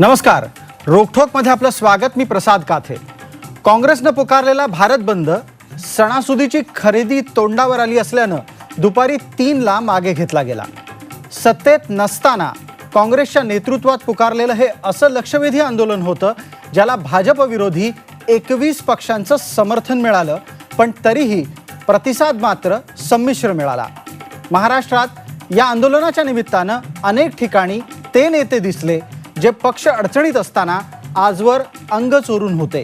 नमस्कार. रोखोकमध्ये आपलं स्वागत. मी प्रसाद काथे. काँग्रेसनं पुकारलेला भारत बंद सणासुदीची खरेदी तोंडावर आली असल्यानं दुपारी तीनला मागे घेतला गेला. सत्तेत नसताना काँग्रेसच्या नेतृत्वात पुकारलेलं हे असं लक्षवेधी आंदोलन होतं ज्याला भाजपविरोधी एकवीस पक्षांचं समर्थन मिळालं पण तरीही प्रतिसाद मात्र संमिश्र मिळाला. महाराष्ट्रात या आंदोलनाच्या निमित्तानं अनेक ठिकाणी ते नेते दिसले जे पक्ष अडचणीत असताना आजवर अंग चोरून होते.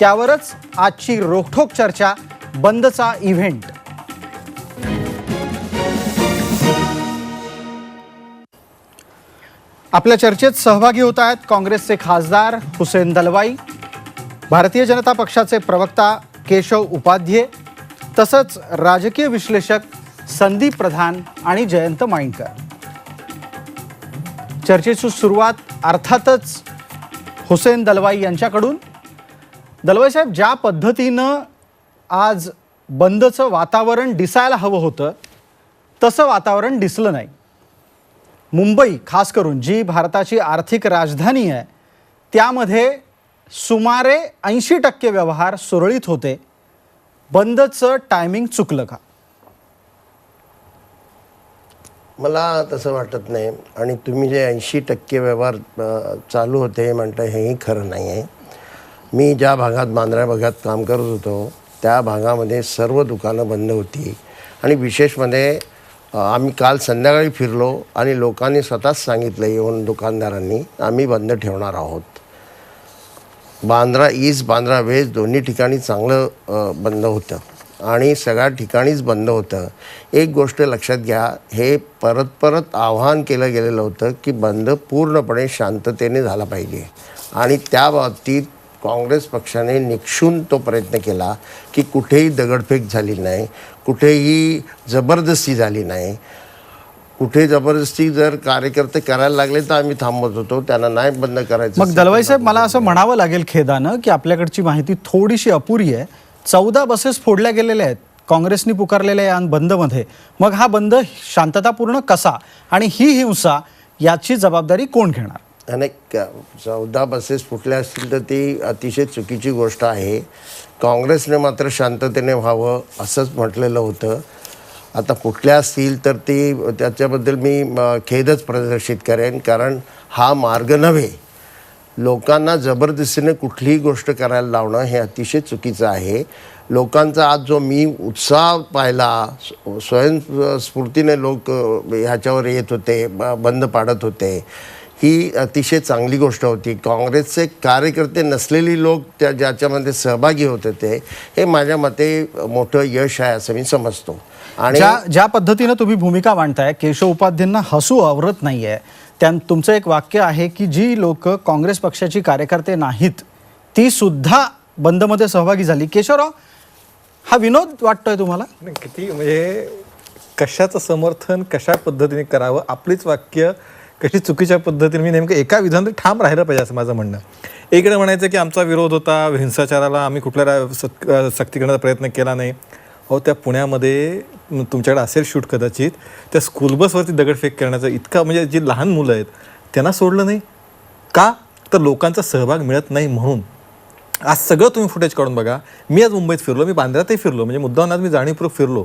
त्यावरच आजची रोखठोक चर्चा बंदचा इव्हेंट. आपल्या चर्चेत सहभागी होत आहेत काँग्रेसचे खासदार हुसेन दलवाई भारतीय जनता पक्षाचे प्रवक्ता केशव उपाध्ये तसंच राजकीय विश्लेषक संदीप प्रधान आणि जयंत माईंकर चर्चेची सुरुवात अर्थातच हुसेन दलवाई यांच्याकडून. दलवाई साहेब ज्या पद्धतीनं आज बंदचं वातावरण दिसायला हवं होतं तसं वातावरण दिसलं नाही. मुंबई खास करून जी भारताची आर्थिक राजधानी आहे त्यामध्ये सुमारे ऐंशी टक्के व्यवहार सुरळीत होते. बंदचं टायमिंग चुकलं का? मला तसं वाटत नाही. आणि तुम्ही जे ऐंशी टक्के व्यवहार चालू होते हे हेही खरं नाही आहे मी ज्या भागात बांद्रा भागात काम करत होतो त्या भागामध्ये सर्व दुकानं बंद होती. आणि विशेषमध्ये आम्ही काल संध्याकाळी फिरलो आणि लोकांनी स्वतःच सांगितलं येऊन दुकानदारांनी आम्ही बंद ठेवणार आहोत. बांद्रा ईस्ट बांद्रा वेस्ट दोन्ही ठिकाणी चांगलं बंद होतं. आणि सगळ्या ठिकाणीच बंद होतं. एक गोष्ट लक्षात घ्या हे परत परत आव्हान केलं गेलेलं होतं की बंद पूर्णपणे शांततेने झाला पाहिजे. आणि त्या बाबतीत काँग्रेस पक्षाने निक्षून तो प्रयत्न केला की कुठेही दगडफेक झाली नाही कुठेही जबरदस्ती झाली नाही. कुठे जबरदस्ती जर कार्यकर्ते करायला लागले तर आम्ही थांबवत होतो त्यांना नाही बंद करायचं मग दलवाई साहेब मला असं म्हणावं लागेल खेदानं की आपल्याकडची माहिती थोडीशी अपुरी आहे. चौदा बसेस फोडल्या गेलेल्या आहेत. काँग्रेसनी पुकारलेल्या या बंदमध्ये. मग हा बंद शांततापूर्ण कसा आणि ही हिंसा याची जबाबदारी कोण घेणार? अनेक चौदा बसेस फुटल्या असतील तर ती अतिशय चुकीची गोष्ट आहे. काँग्रेसने मात्र शांततेने व्हावं असंच म्हटलेलं होतं. आता फुटल्या असतील तर ती त्याच्याबद्दल मी म, खेदच प्रदर्शित करेन. कारण हा मार्ग नव्हे. लोकांना जबरदस्तीने कुठलीही गोष्ट करायला लावणं हे अतिशय चुकीचं आहे. लोकांचा आज जो मी उत्साह पाहिला स्वयंस्फूर्तीने लोक ह्याच्यावर येत होते ब- बंद पाडत होते ही अतिशय चांगली गोष्ट होती. काँग्रेसचे कार्यकर्ते नसलेली लोक त्या ज्याच्यामध्ये सहभागी होत होते हे माझ्या मते मोठं यश आहे असं मी समजतो. आणि ज्या पद्धतीनं तुम्ही भूमिका मांडताय केशव उपाध्यांना हसू आवरत नाही आहे त्या तुमचं एक वाक्य आहे की जी लोक काँग्रेस पक्षाची कार्यकर्ते नाहीत ती सुद्धा बंदमध्ये सहभागी झाली. केशवराव हा विनोद वाटतोय तुम्हाला? किती म्हणजे कशाचं समर्थन कशा पद्धतीने करावं आपलीच वाक्य कशी चुकीच्या पद्धतीने मी नेमकं एका विधान ठाम राहिलं पाहिजे असं माझं म्हणणं. इकडे म्हणायचं की आमचा विरोध होता हिंसाचाराला आम्ही कुठल्या रा- सक्ती करण्याचा प्रयत्न केला नाही. अहो त्या पुण्यामध्ये तुमच्याकडे असेल शूट कदाचित त्या स्कूल बसवरती दगडफेक करण्याचा इतका म्हणजे जी लहान मुलं आहेत त्यांना सोडलं नाही. का? तर लोकांचा सहभाग मिळत नाही म्हणून. आज सगळं तुम्ही फुटेज काढून बघा. मी आज मुंबईत फिरलो मी बांद्र्यातही फिरलो म्हणजे मुद्दाम आज मी जाणीवपूर्वक फिरलो.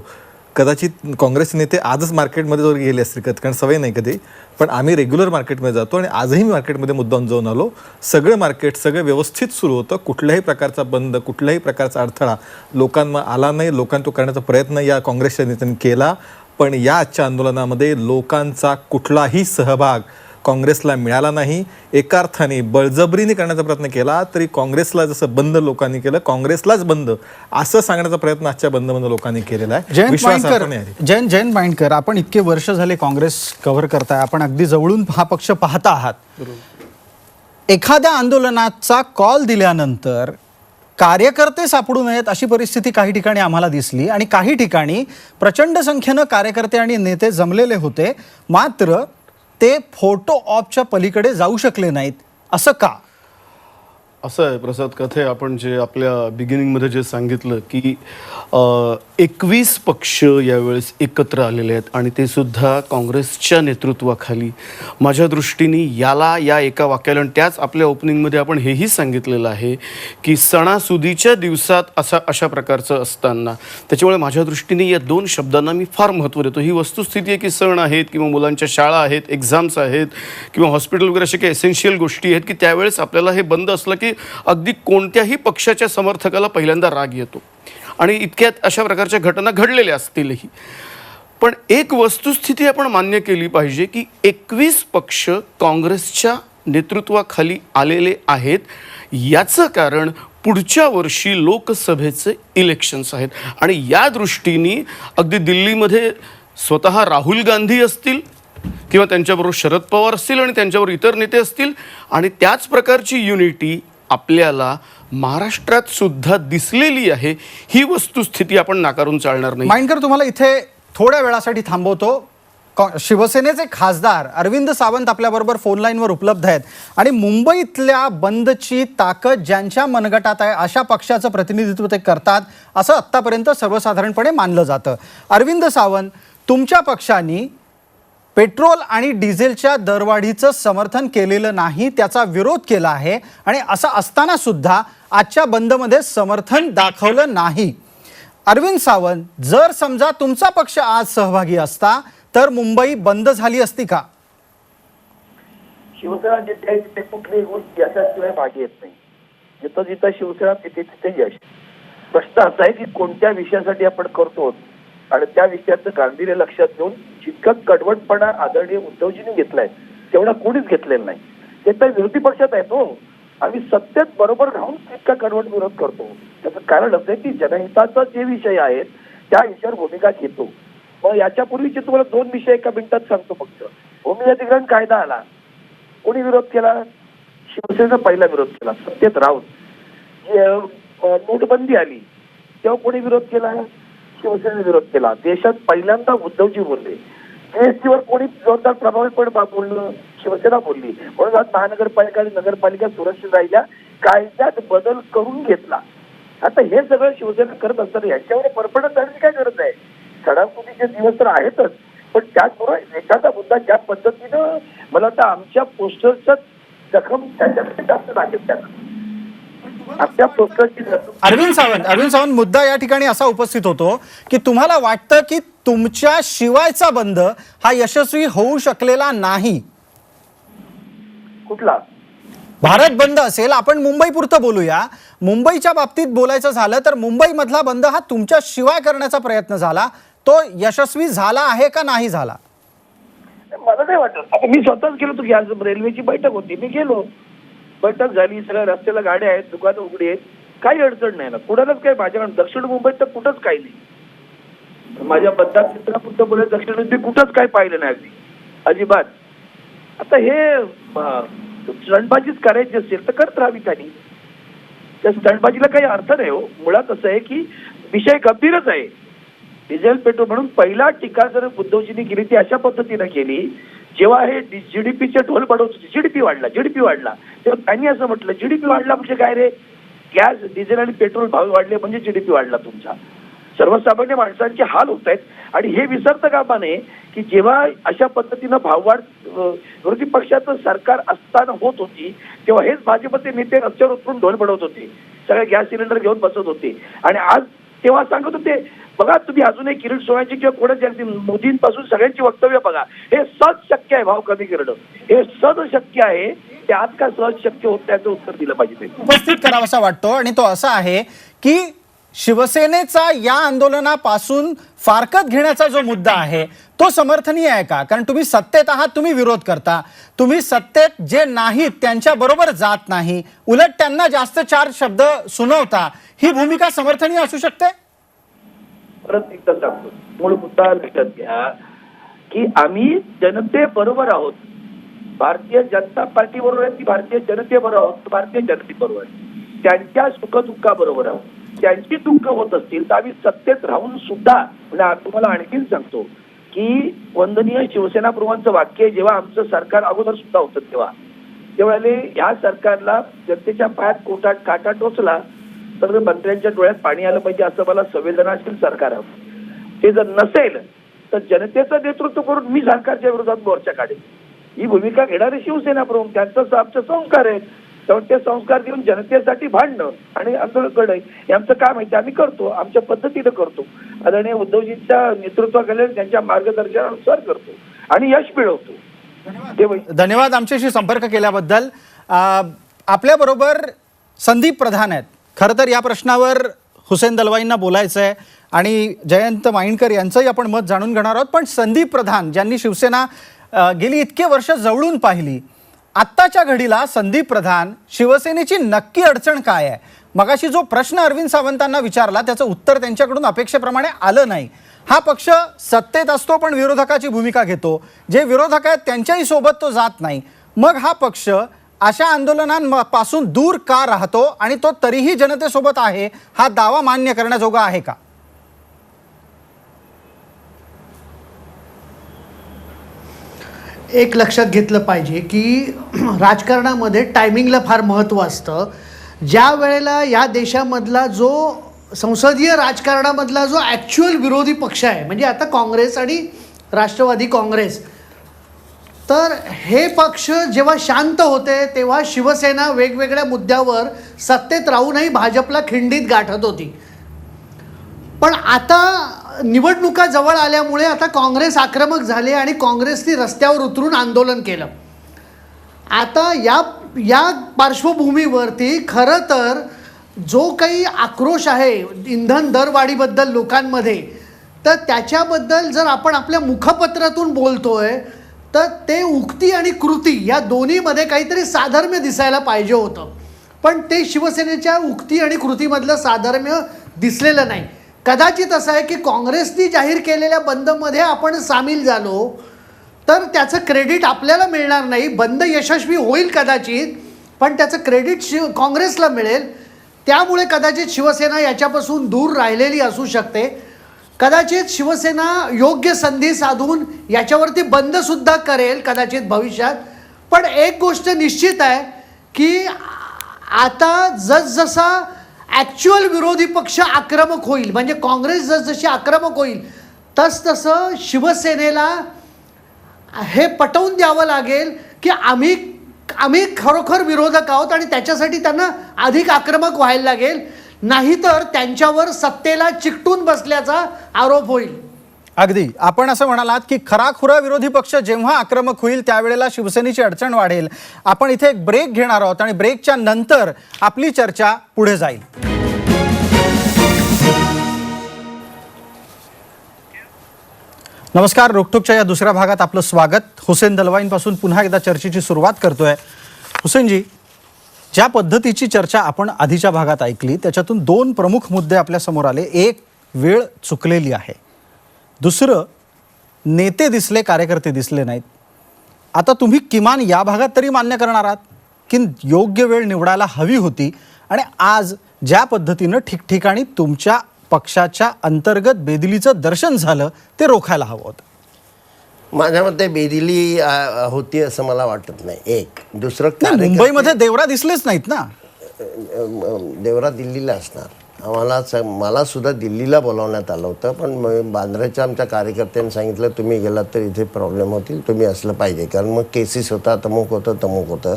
कदाचित काँग्रेसचे नेते आजच मार्केटमध्ये जर गेले असतील कारण सवय नाही कधी पण आम्ही रेग्युलर मार्केटमध्ये जातो आणि आजही मार्केटमध्ये मुद्दाम जाऊन आलो. सगळं मार्केट सगळं व्यवस्थित सुरू होतं. कुठल्याही प्रकारचा बंद कुठल्याही प्रकारचा अडथळा लोकांना आला नाही. लोकांना तो करण्याचा प्रयत्न या काँग्रेसच्या नेत्यांनी केला. पण या आजच्या आंदोलनामध्ये लोकांचा कुठलाही सहभाग काँग्रेसला मिळाला नाही एका अर्थाने बळजबरीने करण्याचा प्रयत्न केला तरी काँग्रेसला जसं बंद लोकांनी केलं काँग्रेसलाच बंद. असं सांगण्याचा प्रयत्न आजच्या बंदमध्ये लोकांनी केलेला जयंत आहे. जयंत जयंत माइंडकर आपण इतके वर्ष झाले काँग्रेस कव्हर करताय आपण अगदी जवळून हा पक्ष पाहता आहात. एखाद्या आंदोलनाचा कॉल दिल्यानंतर कार्यकर्ते सापडू नयेत अशी परिस्थिती काही ठिकाणी आम्हाला दिसली आणि काही ठिकाणी प्रचंड संख्येनं कार्यकर्ते आणि नेते जमलेले होते. मात्र ते फोटो ऑपच्या पलीकडे जाऊ शकले नाहीत. असं का? असं आहे प्रसाद कथे आपण जे आपल्या बिगिनिंगमध्ये जे सांगितलं की एकवीस पक्ष यावेळेस एकत्र आलेले आहेत आणि ते सुद्धा काँग्रेसच्या नेतृत्वाखाली. माझ्या दृष्टीने याला या एका वाक्याला आणि त्याच आपल्या ओपनिंगमध्ये आपण हेही सांगितलेलं आहे की सणासुदीच्या दिवसात असा अशा प्रकारचं असताना. त्याच्यामुळे माझ्या दृष्टीने या दोन शब्दांना मी फार महत्त्व देतो. ही वस्तुस्थिती आहे की सण आहेत किंवा मुलांच्या शाळा आहेत एक्झाम्स आहेत किंवा हॉस्पिटल वगैरे अशा काही एसेन्शियल गोष्टी आहेत की त्यावेळेस आपल्याला हे बंद असलं की अगदी कोणत्याही पक्षाच्या समर्थकाला पहिल्यांदा राग येतो. आणि इतक्यात अशा प्रकारच्या घटना घडलेल्या असतीलही. पण एक वस्तुस्थिती आपण मान्य केली पाहिजे की एकवीस पक्ष काँग्रेसच्या नेतृत्वाखाली आलेले आहेत. याचं कारण पुढच्या वर्षी लोकसभेचे इलेक्शन्स आहेत. आणि या दृष्टीने अगदी दिल्लीमध्ये स्वतः राहुल गांधी असतील किंवा त्यांच्याबरोबर शरद पवार असतील आणि त्यांच्याबरोबर इतर नेते असतील आणि त्याच प्रकारची युनिटी आपल्याला महाराष्ट्रात सुद्धा दिसलेली आहे ही वस्तुस्थिती आपण नाकारून चालणार नाही. माइंडकर तुम्हाला इथे थोड्या वेळासाठी थांबवतो. कॉ- शिवसेनेचे खासदार अरविंद सावंत आपल्याबरोबर फोन लाईनवर उपलब्ध आहेत. आणि मुंबईतल्या बंदची ताकद ज्यांच्या मनगटात आहे अशा पक्षाचं प्रतिनिधित्व ते करतात असं आत्तापर्यंत सर्वसाधारणपणे मानलं जातं. अरविंद सावंत तुमच्या पक्षाने पेट्रोल आणि डिझेलच्या दरवाढीचं समर्थन केलेलं नाही त्याचा विरोध केला आहे आणि असं असताना सुद्धा आजच्या बंदमध्ये समर्थन दाखवलं नाही. अरविंद सावंत जर समजा तुमचा पक्ष आज सहभागी असता तर मुंबई बंद झाली असती का? शिवसेना जिथे आहे तिथे कुठलीही गोष्ट यशाशिवाय भागी येत नाही. जिथं जिथं शिवसेना तिथे तिथे यश. प्रश्न असा आहे की कोणत्या विषयासाठी आपण करतो? आणि त्या विषयाचं गांभीर्य लक्षात घेऊन जितका कडवटपणा आदरणीय उद्धवजींनी घेतलाय तेवढा कोणीच घेतलेला नाही. ते तर विरोधी पक्षात आहेत हो. आम्ही सत्तेत बरोबर राहून तितका कडवट विरोध करतो. त्याचं कारण असं आहे की जनहिताचा जे विषय आहेत त्या विषयावर भूमिका घेतो. मग याच्यापूर्वीचे तुम्हाला दोन विषय एका मिनिटात सांगतो फक्त. भूमी अधिग्रहण कायदा आला. कोणी विरोध केला? शिवसेनेचा पहिला विरोध केला. सत्तेत राहून. नोटबंदी आली तेव्हा कोणी विरोध केला? शिवसेनेने विरोध केला. देशात पहिल्यांदा उद्धवजी बोलले. GST वर कोणी जोरदार प्रभावीपणे बोललं शिवसेना बोलली. म्हणून आज महानगरपालिका आणि नगरपालिका सुरक्षित राहिल्या. कायद्यात बदल करून घेतला. आता हे सगळं शिवसेना करत असताना याच्यावर परपडत जाण्याची काय गरज आहे? सणासुदीचे दिवस तर आहेतच. पण त्याचबरोबर एखादा मुद्दा ज्या पद्धतीनं मला आता आमच्या पोस्टरचा जखम त्याच्यापेक्षा जास्त लागेल त्यांना अरविंद सावंत अरविंद सावंत मुद्दा या ठिकाणी असा उपस्थित होतो की तुम्हाला वाटतं की तुमच्या शिवायचा बंद हा यशस्वी होऊ शकलेला नाही. कुठला? भारत बंद असेल आपण मुंबई पुरतं बोलूया. मुंबईच्या बाबतीत बोलायचं झालं तर मुंबईमधला बंद हा तुमच्या शिवाय करण्याचा प्रयत्न झाला. तो यशस्वी झाला आहे का नाही झाला? मला नाही वाटत. मी स्वतःच गेलो आज रेल्वेची बैठक होती. मी गेलो. बैठक झाली सगळ्या रस्त्याला गाड्या आहेत दुकानं उघडी आहेत काही अडचण नाही ना. कुणालाच काही माझ्याकडे दक्षिण मुंबईत तर कुठंच काही नाही. माझ्या मतदार चित्रापुरतं बोलत दक्षिण मुंबई कुठंच काही पाहिलं नाही अगदी. अजिबात. आता हे स्टंटबाजीच करायची असेल तर करत राहावी त्यांनी. त्या स्टंटबाजीला काही अर्थ नाही हो. मुळात असं आहे की विषय गंभीरच आहे. डिझेल पेट्रोल म्हणून पहिला टीका जर उद्धवजींनी केली ती अशा पद्धतीनं केली जेव्हा हे जीडीपीचे ढोल पडवत होते जीडीपी वाढला जीडीपी वाढला. तेव्हा त्यांनी असं म्हटलं जीडीपी वाढला म्हणजे काय रे? गॅस डिझेल आणि पेट्रोल भाव वाढले म्हणजे जीडीपी वाढला तुमचा. सर्वसामान्य माणसांचे हाल होत आहेत. आणि हे विसरतं कामा नये की जेव्हा अशा पद्धतीनं भाववाढ विरोधी पक्षाचं सरकार असताना होत होती तेव्हा हेच भाजपचे नेते रस्त्यावर उतरून ढोल पडवत होते. सगळे गॅस सिलेंडर घेऊन बसत होते. आणि आज तेव्हा सांगत होते बघा तुम्ही अजून एक किरीट सोहळ्याची किंवा कोणाची अगदी मोदींपासून सगळ्यांची वक्तव्य बघा. हे सहज शक्य आहे भाव कमी करणं हे सहज शक्य आहे ते आज का सहज शक्य होत त्याचं उत्तर दिलं पाहिजे उपस्थित उपस्थित करावासा वाटतो आणि तो असा आहे की शिवसेनेचा या आंदोलनापासून फारकत घेण्याचा जो मुद्दा आहे तो समर्थनीय आहे का? कारण तुम्ही सत्तेत आहात तुम्ही विरोध करता. तुम्ही सत्तेत जे नाहीत त्यांच्या बरोबर जात नाही. उलट त्यांना जास्त चार शब्द सुनवता. ही भूमिका समर्थनीय असू शकते? परत एकदा सांगतो. मूळ मुद्दा लक्षात घ्या की आम्ही जनते बरोबर आहोत. भारतीय जनता पार्टी बरोबर आहे की भारतीय जनतेबरोबर आहोत? भारतीय जनतेबरोबर आहे. त्यांच्या सुखदुःखाबरोबर आहोत. त्यांची दुःख होत असतील तर आम्ही सत्तेत राहून सुद्धा म्हणजे तुम्हाला आणखीन सांगतो की वंदनीय शिवसेना प्रमुखांचं वाक्य जेव्हा आमचं सरकार अगोदर सुद्धा होतं तेव्हा. त्यावेळेला ह्या या सरकारला जनतेच्या पायात कोटात काटा टोचला तर मंत्र्यांच्या डोळ्यात पाणी आलं पाहिजे असं मला संवेदनाशील सरकार हवं. ते जर नसेल तर जनतेचं नेतृत्व करून मी सरकारच्या विरोधात मोर्चा काढेन. ही भूमिका घेणारे शिवसेना प्रमुख त्यांचं आमचे संस्कार आहेत. त्यामुळे ते संस्कार देऊन जनतेसाठी भांडणं आणि आंदोलन करणं हे आमचं काम आहे. ते आम्ही करतो आमच्या पद्धतीनं करतो. आदरणीय उद्धवजींच्या नेतृत्वाखाली त्यांच्या मार्गदर्शनानुसार करतो आणि यश मिळवतो. धन्यवाद. आमच्याशी संपर्क केल्याबद्दल. आपल्या बरोबर संदीप प्रधान आहेत. खरं तर या प्रश्नावर हुसेन दलवाईंना बोलायचं आहे आणि जयंत माइंडकर यांचंही आपण मत जाणून घेणार आहोत. पण संदीप प्रधान ज्यांनी शिवसेना गेली इतके वर्ष जवळून पाहिली आत्ताच्या घडीला संदीप प्रधान शिवसेनेची नक्की अडचण काय आहे? मगाशी जो प्रश्न अरविंद सावंतांना विचारला त्याचं उत्तर त्यांच्याकडून अपेक्षेप्रमाणे आलं नाही. हा पक्ष सत्तेत असतो पण विरोधकाची भूमिका घेतो. जे विरोधक आहेत त्यांच्याही सोबत तो जात नाही. मग हा पक्ष अशा आंदोलनांपासून दूर का राहतो आणि तो तरीही जनतेसोबत आहे हा दावा मान्य करण्याजोगा आहे का? एक लक्षात घेतलं पाहिजे की राजकारणामध्ये टायमिंगला फार महत्त्व असतं. ज्या वेळेला या देशामधला जो संसदीय राजकारणामधला जो ॲक्च्युअल विरोधी पक्ष आहे म्हणजे आता काँग्रेस आणि राष्ट्रवादी काँग्रेस तर हे पक्ष जेव्हा शांत होते तेव्हा शिवसेना वेगवेगळ्या मुद्द्यावर सत्तेत राहूनही भाजपला खिंडीत गाठत होती. पण आता निवडणुका जवळ आल्यामुळे आता काँग्रेस आक्रमक झाले आणि काँग्रेसने रस्त्यावर उतरून आंदोलन केलं. आता या या पार्श्वभूमीवरती खरं तर जो काही आक्रोश आहे इंधन दरवाढीबद्दल लोकांमध्ये तर त्याच्याबद्दल जर आपण आपल्या मुखपत्रातून बोलतोय तर ते उक्ती आणि कृती या दोन्हीमध्ये काहीतरी साधर्म्य दिसायला पाहिजे होतं. पण ते शिवसेनेच्या उक्ती आणि कृतीमधलं साधर्म्य दिसलेलं नाही. कदाचित असं आहे की काँग्रेसनी जाहीर केलेल्या बंदमध्ये आपण सामील झालो तर त्याचं क्रेडिट आपल्याला मिळणार नाही. बंद यशस्वी होईल कदाचित पण त्याचं क्रेडिट शिव काँग्रेसला मिळेल. त्यामुळे कदाचित शिवसेना याच्यापासून दूर राहिलेली असू शकते. कदाचित शिवसेना योग्य संधी साधून याच्यावरती बंदसुद्धा करेल कदाचित भविष्यात. पण एक गोष्ट निश्चित आहे की आता जसजसा ॲक्च्युअल विरोधी पक्ष आक्रमक होईल म्हणजे काँग्रेस जसजशी आक्रमक होईल तसतसं शिवसेनेला हे पटवून द्यावं लागेल की आम्ही आम्ही खरोखर विरोधक आहोत आणि त्याच्यासाठी त्यांना अधिक आक्रमक व्हायला लागेल. नाहीतर त्यांच्यावर सत्तेला चिकटून बसल्याचा आरोप होईल. अगदी. आपण असं म्हणालात की खराखुरा विरोधी पक्ष जेव्हा आक्रमक होईल त्यावेळेला शिवसेनेची अडचण वाढेल. आपण इथे एक ब्रेक घेणार आहोत आणि ब्रेकच्या नंतर आपली चर्चा पुढे जाईल. नमस्कार. रोकटोकच्या या दुसऱ्या भागात आपलं स्वागत. हुसेन दलवाईंपासून पुन्हा एकदा चर्चेची सुरुवात करतोय. हुसेनजी ज्या पद्धतीची चर्चा आपण आधीच्या भागात ऐकली त्याच्यातून दोन प्रमुख मुद्दे आपल्यासमोर आले. एक वेळ चुकलेली आहे. दुसरं नेते दिसले कार्यकर्ते दिसले नाहीत. आता तुम्ही किमान या भागात तरी मान्य करणार आहात की योग्य वेळ निवडायला हवी होती आणि आज ज्या पद्धतीनं ठिकठिकाणी तुमच्या पक्षाच्या अंतर्गत बेदिलीचं दर्शन झालं ते रोखायला हवं होतं. माझ्या मते बेदिली होती असं मला वाटत नाही. एक. दुसरं नाही, कार्यकर्ते- मुंबईमध्ये देवरा दिसलेच नाहीत ना. देवरा दिल्लीला असणार. आम्हाला स मला सुद्धा दिल्लीला बोलावण्यात आलं होतं पण बांद्राच्या आमच्या कार्यकर्त्यांनी सांगितलं तुम्ही गेलात तर इथे प्रॉब्लेम होतील तुम्ही असलं पाहिजे. कारण मग केसेस होता तमुक होतं तमुक होतं.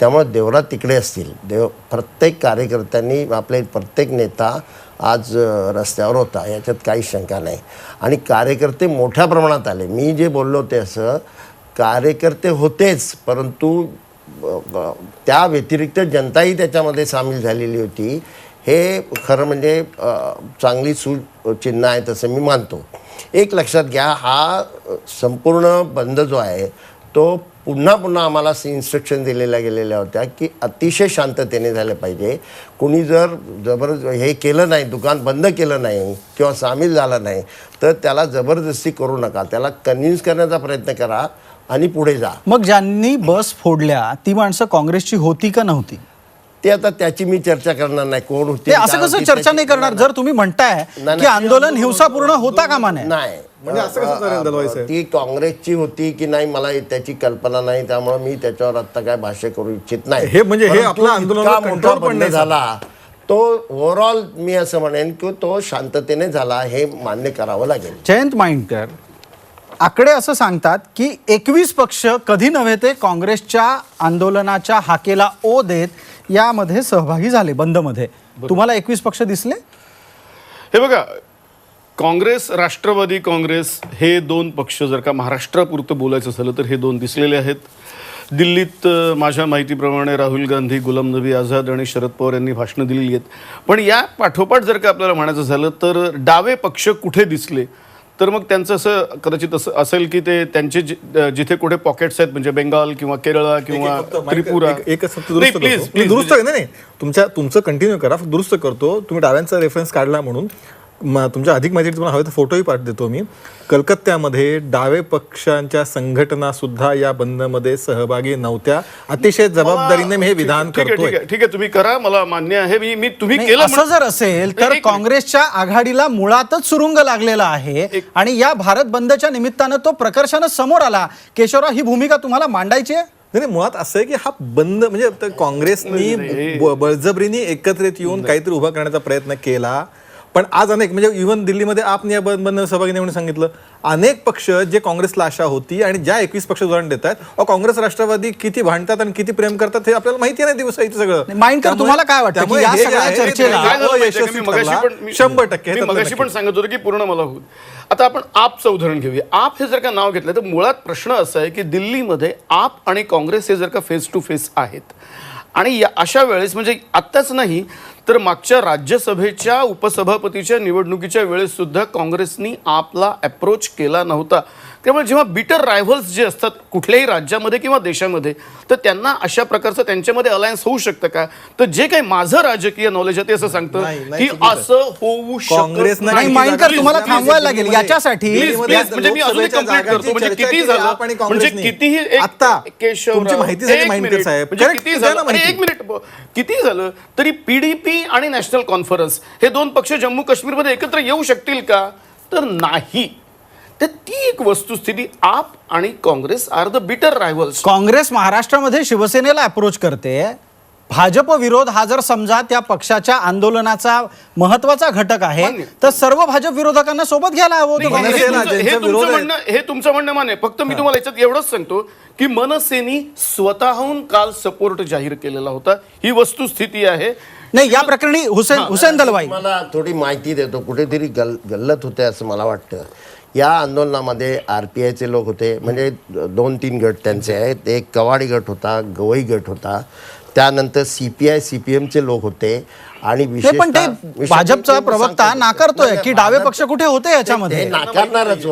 त्यामुळे देवरा तिकडे असतील. देव प्रत्येक कार्यकर्त्यांनी आपले प्रत्येक नेता आज रस्त्यावर होता. याच्यात काही शंका नाही. आणि कार्यकर्ते मोठ्या प्रमाणात आले. मी जे बोललो ते असं कार्यकर्ते होतेच परंतु त्या व्यतिरिक्त जनताही त्याच्यामध्ये सामील झालेली होती. हे खरं म्हणजे चांगली सू चिन्ह आहे तसं मी मानतो. एक लक्षात घ्या हा संपूर्ण बंद जो आहे तो पुन्हा पुन्हा आम्हाला इन्स्ट्रक्शन दिलेल्या गेलेल्या होत्या की अतिशय शांततेने झालं पाहिजे. कुणी जर जबर हे केलं नाही दुकान बंद केलं नाही किंवा सामील झालं नाही तर त्याला जबरदस्ती करू नका. त्याला कन्व्हिन्स करण्याचा प्रयत्न करा आणि पुढे जा. मग ज्यांनी बस फोडल्या ती माणसं काँग्रेसची होती का नव्हती? ते आता त्याची मी चर्चा करणार नाही. कोण होते असं कसं चर्चा नाही करणार? जर तुम्ही म्हणताय की. आंदोलन हिंसापूर्ण होता कामा नये नाही. म्हणजे असं कसं? ती काँग्रेसची होती की नाही मला त्याची कल्पना नाही त्यामुळे मी त्याच्यावर आता काय भाष्य करू इच्छित नाही. हे म्हणजे हे आपलं इतका मोठा झाला. तो ओव्हरऑल मी असं म्हणेन की तो शांततेने झाला हे मान्य करावं लागेल. जयंत माइंडकर आकडे असं सांगतात की एकवीस पक्ष कधी नव्हे ते काँग्रेसच्या आंदोलनाच्या हाकेला ओ देत यामध्ये सहभागी झाले बंदमध्ये. तुम्हाला एकवीस पक्ष दिसले? हे बघा काँग्रेस राष्ट्रवादी काँग्रेस हे दोन पक्ष जर का महाराष्ट्रापुरतं बोलायचं झालं तर हे दोन दिसलेले आहेत. दिल्लीत माझ्या माहितीप्रमाणे राहुल गांधी गुलाम नबी आझाद आणि शरद पवार यांनी भाषणं दिलेली आहेत. पण या पाठोपाठ जर का आपल्याला म्हणायचं झालं तर डावे पक्ष कुठे दिसले? तर मग त्यांचं असं कदाचित असं असेल की ते त्यांचे जिथे कुठे पॉकेट्स आहेत म्हणजे बेंगाल किंवा केरळ किंवा त्रिपुरा. एक- एकच फक्त दुरुस्त दुरुस्त नाही तुमच्या तुमचं कंटिन्यू करा फक्त दुरुस्त करतो. तुम्ही डाव्यांचा रेफरन्स काढला म्हणून. म- तुमच्या अधिक माहिती तुम्हाला हवे तर फोटोही पाठ देतो मी. कलकत्त्यामध्ये डावे पक्षांच्या संघटना सुद्धा या बंदमध्ये सहभागी नव्हत्या. अतिशय जबाबदारीने मी हे विधान ठीक आहे ठीक करतोय आहे ठीक आहे तुम्ही करा मला मान्य आहे. मी मी तुम्ही नाही, केलं असं जर असेल तर. काँग्रेसच्या आघाडीला मुळातच सुरुंग लागलेला आहे. आणि या भारत बंदच्या निमित्तानं तो प्रकर्षानं समोर आला. केशवराव ही भूमिका तुम्हाला मांडायची आहे? नाही नाही, मुळात असं आहे की हा बंद म्हणजे काँग्रेसनी ब- बळजबरीने एकत्रित येऊन काहीतरी उभा करण्याचा प्रयत्न केला. पण आज अनेक म्हणजे इव्हन दिल्लीमध्ये आपण या बंद बंद सहभागी नाही म्हणून सांगितलं अनेक पक्ष जे काँग्रेसला आशा होती आणि ज्या एकवीस पक्ष उदाहरण देत आहेत काँग्रेस राष्ट्रवादी किती भांडतात आणि किती प्रेम करतात हे आपल्याला माहिती नाही दिवस इथं सगळं. त्यामुळे- तुम्हाला काय वाटतं शंभर टक्के मगाशी. पण सांगत होतो की पूर्ण मला होईल आता आपण आपचं उदाहरण घेऊया. आप हे जर का नाव घेतलं तर मुळात प्रश्न असा आहे की दिल्लीमध्ये आप आणि काँग्रेस हे जर का फेस टू फेस आहेत आणि या अशा वेळेस म्हणजे आत्ताच नाही तर मागच्या राज्यसभेच्या उपसभापतीच्या निवडणुकीच्या वेळेस सुद्धा काँग्रेसनी आपला अप्रोच केला नव्हता. त्यामुळे जेव्हा बिटर रायव्हल्स जे असतात कुठल्याही राज्यामध्ये किंवा देशामध्ये तर त्यांना अशा प्रकारचं त्यांच्यामध्ये अलायन्स होऊ शकतं का तर जे काही माझं राजकीय नॉलेज आहे ते असं सांगतं की. असं होऊ शकत काँग्रेस नाही नाही, तुम्हाला थांबवायला लागेल. please, याच्यासाठी- Please, दिल्लीमध्ये please, म्हणजे मी अजूनही लोकसभेच्या करतो. म्हणजे किती झालं? आणि म्हणजे काँग्रेसने. कितीही एक- आता केशवराव, तुमची एक माहिती मिनिट. साहेब म्हणजे Correct, किती द्या ना झालं अरे, माहिती. एक मिनिट ब- किती झालं तरी पीडीपी आणि नॅशनल कॉन्फरन्स हे दोन पक्ष जम्मू काश्मीरमध्ये एकत्र येऊ शकतील का तर नाही तर ती एक वस्तुस्थिती आप आणि Congress are the bitter rivals Congress महाराष्ट्रामध्ये शिवसेनेला अप्रोच करते. भाजप विरोध हा जर समजा त्या पक्षाच्या आंदोलनाचा महत्त्वाचा घटक आहे. तर सर्व भाजप विरोधकांना सोबत घ्यायला हवं होतं हे तुमचं- म्हणणं हे तुमचं म्हणणं मान्य फक्त मी तुम्हाला याच्यात एवढंच सांगतो की मनसेनी स्वतःहून काल सपोर्ट जाहीर केलेला होता. ही वस्तुस्थिती आहे. नाही या प्रकरणी हुसेन हुसेन दलवाई. मला थोडी माहिती देतो. कुठेतरी गल गल्लत होते असं मला वाटतं. या आंदोलनामध्ये आर पी आयचे लोक होते. म्हणजे दोन तीन गट त्यांचे आहेत. एक कवाडी गट होता गवई गट होता. त्यानंतर C P I C P एमचे लोक होते. आणि पण ते भाजपचा प्रवक्ता. नाकारतोय नाही, की डावे पक्ष कुठे होते याच्यामध्ये? ते नाकारणारच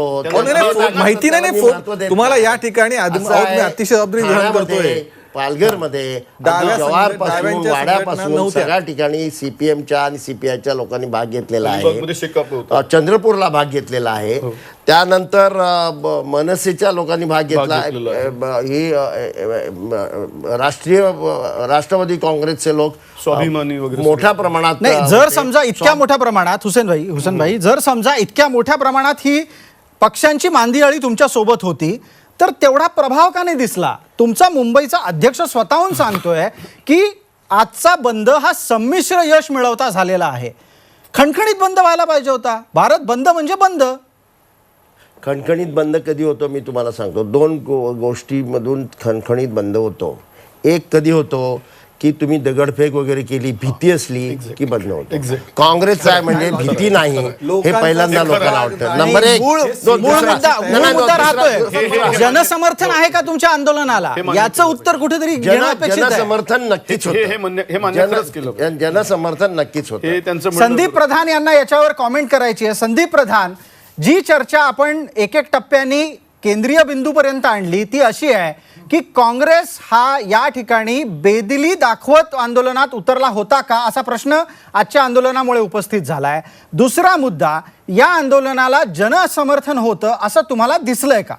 माहिती नाही तुम्हाला या ठिकाणी अतिशय जबाबदारी ग्रहण ठाण्यामध्ये, करतोय. पालघरमध्ये डाव्या जवार संघ- पासून डाव्यांच्या वाड्यापासून. सगळ्या ठिकाणी सीपीएमच्या आणि सीपीआयच्या लोकांनी भाग घेतलेला आहे. चंद्रपूरला भाग घेतलेला आहे. त्यानंतर अ, ब- मनसेच्या लोकांनी भाग घेतला. ही राष्ट्रीय राष्ट्रवादी काँग्रेसचे लोक स्वाभिमानी वगैरे मोठ्या प्रमाणात नाही जर. समजा इतक्या मोठ्या प्रमाणात हुसेन भाई हुसेन भाई जर समजा इतक्या मोठ्या प्रमाणात ही पक्षांची मांदियाळी तुमच्यासोबत होती तर तेवढा प्रभाव का नाही दिसला? तुमचा मुंबईचा अध्यक्ष स्वतःहून सांगतोय की आजचा बंद हा संमिश्र यश मिळवता झालेला आहे. खणखणीत बंद व्हायला पाहिजे होता. भारत बंद म्हणजे बंद. खणखणीत बंद कधी होतो मी तुम्हाला सांगतो. दोन गो गोष्टीमधून खणखणीत बंद होतो. एक कधी होतो? की तुम्ही दगडफेक वगैरे केली भीती असली की बंद होतो काँग्रेसचा आहे म्हणजे भीती नाही. हे पहिल्यांदा लोकांना वाटतं. नंबर एक जनसमर्थन आहे का तुमच्या आंदोलनाला? याचं उत्तर कुठेतरी जनसमर्थन नक्कीच हे- हे हे जनसमर्थन नक्कीच होतं. संदीप प्रधान यांना याच्यावर कॉमेंट करायची आहे. संदीप प्रधान जी चर्चा आपण एक एक टप्प्यांनी केंद्रीय बिंदूपर्यंत आणली. ती अशी आहे की काँग्रेस हा या ठिकाणी बेदिली दाखवत आंदोलनात उतरला होता का असा प्रश्न आजच्या आंदोलनामुळे उपस्थित झाला आहे दुसरा मुद्दा या आंदोलनाला जनसमर्थन होतं असं तुम्हाला दिसलंय का?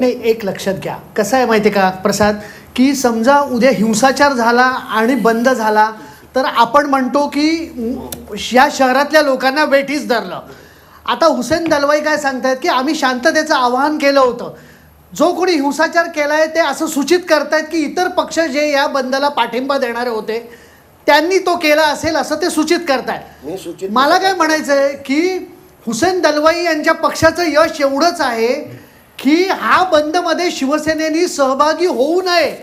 नाही एक लक्षात घ्या. कसं आहे माहिती आहे का प्रसाद? की समजा उद्या हिंसाचार झाला आणि बंद झाला तर आपण म्हणतो की या शहरातल्या लोकांना वेठीच धरलं. आता हुसेन दलवाई काय सांगतायत की आम्ही शांततेचं आवाहन केलं होतं. जो कोणी हिंसाचार केलाय ते असं सूचित करतायत की इतर पक्ष जे या बंदला पाठिंबा देणारे होते त्यांनी तो केला असेल असं ते सूचित करतायत. मला काय म्हणायचं आहे की हुसेन दलवाई यांच्या पक्षाचं यश एवढंच आहे की हा बंदमध्ये शिवसेनेनी सहभागी होऊ नये.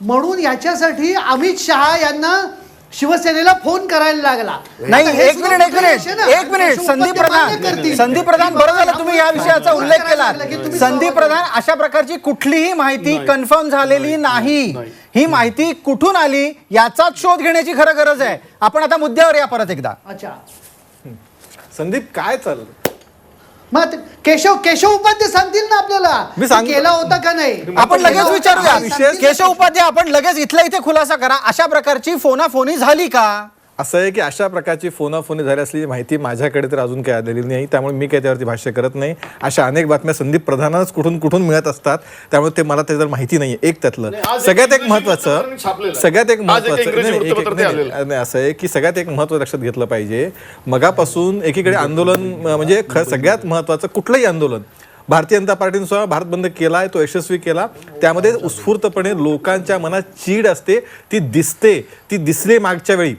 म्हणून याच्यासाठी अमित शहा यांना शिवसेनेला फोन करायला लागला. नाही आता हे एक सुद्धा मिनिट एक मिनिट ना. एक मिनिट. संदीप मान्य प्रधान करतील. संदीप प्रधान बरं झालं तुम्ही या विषयाचा उल्लेख केला. की तुम्ही संदीप प्रधान अशा प्रकारची कुठलीही माहिती कन्फर्म झालेली नाही. ही माहिती कुठून आली याचाच शोध घेण्याची खरं गरज आहे. आपण आता मुद्द्यावर या परत एकदा. अच्छा. संदीप काय चाललं? मग ते केशव केशव उपाध्ये सांगतील ना आपल्याला मी की सांगतो. केला होता का नाही? आपण लगेच विचारूया. केशव उपाध्याय आपण लगेच इथल्या इथे खुलासा करा. अशा प्रकारची फोनाफोनी झाली का? असं आहे की अशा प्रकारची फोनाफोनी झाली असलेली माहिती माझ्याकडे तर अजून काही आलेली नाही त्यामुळे मी काही त्यावरती भाष्य करत नाही. अशा अनेक बातम्या संदीप प्रधानच कुठून कुठून मिळत असतात त्यामुळे ते मला त्याच्यावर माहिती नाही एक त्यातलं. सगळ्यात एक महत्वाचं आहे. सगळ्यात एक महत्वाचं असं आहे की सगळ्यात एक महत्त्व लक्षात घेतलं पाहिजे. मगापासून एकीकडे आंदोलन म्हणजे सगळ्यात महत्वाचं कुठलंही आंदोलन. भारतीय जनता पार्टीने सुद्धा भारत बंद केलाय तो यशस्वी केला. त्यामध्ये उत्स्फूर्तपणे लोकांच्या मनात चीड असते ती दिसते ती दिसली मागच्या वेळी.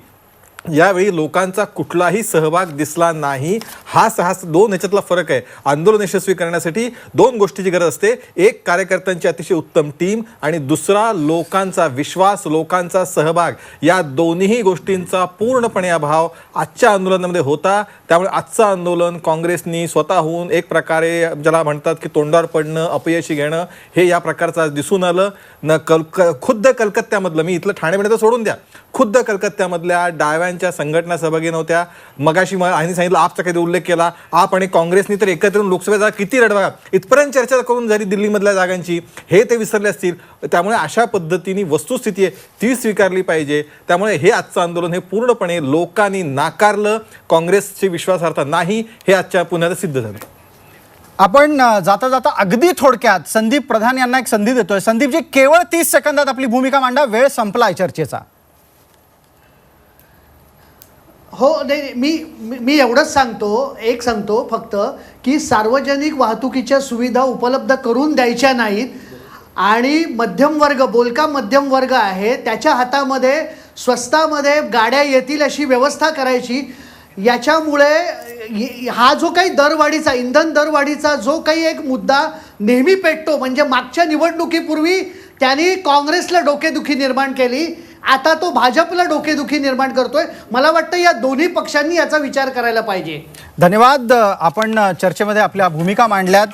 यावेळी लोकांचा कुठलाही सहभाग दिसला नाही. हा सहा दोन ह्याच्यातला फरक आहे. आंदोलन यशस्वी करण्यासाठी दोन गोष्टीची गरज असते. एक कार्यकर्त्यांची अतिशय उत्तम टीम आणि दुसरा लोकांचा विश्वास लोकांचा सहभाग. या दोन्ही गोष्टींचा पूर्णपणे अभाव आजच्या आंदोलनामध्ये होता. त्यामुळे आजचं आंदोलन काँग्रेसनी स्वतःहून एक प्रकारे ज्याला म्हणतात की तोंडावर पडणं अपयशी घेणं हे या प्रकारचं आज दिसून आलं. न कल खुद्द कलकत्त्यामधलं मी इथलं ठाणे तर सोडून द्या. खुद्द कलकत्त्यामधल्या डाव्यांच्या संघटना सहभागी नव्हत्या. मगाशी मग आणि सांगितलं आपचा काही उल्लेख केला. आप आणि काँग्रेसनी तर एकत्र येऊन लोकसभेत किती रडवा इथपर्यंत चर्चा करून झाली दिल्लीमधल्या जागांची. हे ते विसरले असतील. त्यामुळे अशा पद्धतीने वस्तुस्थिती आहे ती स्वीकारली पाहिजे. त्यामुळे हे आजचं आंदोलन हे पूर्णपणे लोकांनी नाकारलं. काँग्रेसची विश्वासार्हता नाही हे आजच्या पुण्यात सिद्ध झालं. आपण जाता जाता अगदी थोडक्यात संदीप प्रधान यांना एक संधी देतोय. संदीपजी केवळ तीस सेकंदात आपली भूमिका मांडा वेळ संपलाय चर्चेचा. हो नाही मी- मी एवढंच सांगतो एक सांगतो फक्त की सार्वजनिक वाहतुकीच्या सुविधा उपलब्ध करून द्यायच्या नाहीत आणि मध्यम वर्ग बोलका मध्यम वर्ग आहे त्याच्या हातामध्ये स्वस्तामध्ये गाड्या येतील अशी व्यवस्था करायची. याच्यामुळे हा जो काही दरवाढीचा इंधन दरवाढीचा जो काही एक मुद्दा नेहमी पेटतो म्हणजे मागच्या निवडणुकीपूर्वी त्यांनी काँग्रेसला डोकेदुखी निर्माण केली आता तो भाजपला डोकेदुखी निर्माण करतोय. मला वाटतं या दोन्ही पक्षांनी याचा विचार करायला पाहिजे. धन्यवाद. आपण चर्चेमध्ये आपल्या भूमिका मांडल्यात.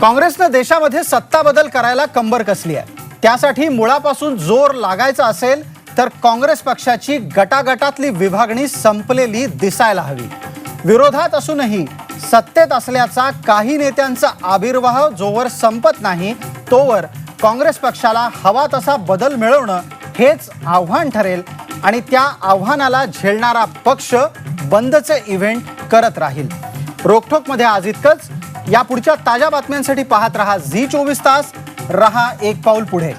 काँग्रेसनं देशामध्ये सत्ता बदल करायला कंबर कसली आहे? त्यासाठी मुळापासून जोर लागायचा असेल तर काँग्रेस पक्षाची गटागटातली विभागणी संपलेली दिसायला हवी. विरोधात असूनही सत्तेत असल्याचा काही नेत्यांचा आविर्भाव जोवर संपत नाही तोवर काँग्रेस पक्षाला हवा तसा बदल मिळवणं हेच आव्हान ठरेल आणि त्या आव्हानाला झेलणारा पक्ष बंदचे इव्हेंट करत राहील. रोकठोकमध्ये आज इतकंच. या पुढच्या ताज्या बातम्यांसाठी पाहत रहा झी चोवीस तास. रहा एक पाऊल पुढे.